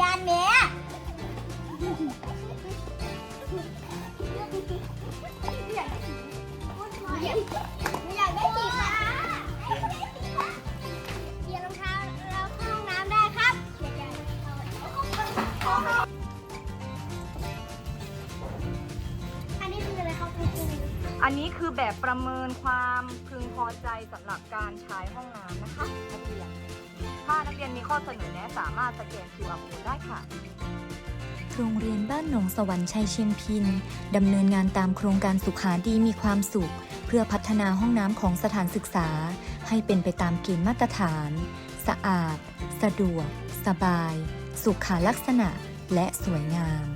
ยานแม่ไม่อยากได้สีฟ้าเดี๋ยวรองเท้าเราเข้าห้องน้ำได้ครับอันนี้คืออะไรครับคุณครูอันนี้คือแบบประเมินความพึงพอใจสำหรับการใช้ห้องน้ำนะคะ ยนมีข้อเสนอแนะสามารถสแกน QR code ได้ค่ะ โรงเรียนบ้านหนองสวรรค์ชัยเชียงพินดำเนินงานตามโครงการสุขาดีมีความสุข เพื่อพัฒนาห้องน้ำของสถานศึกษา ให้เป็นไปตามเกณฑ์มาตรฐาน สะอาด สะดวก สบาย สุขาลักษณะ และสวยงาม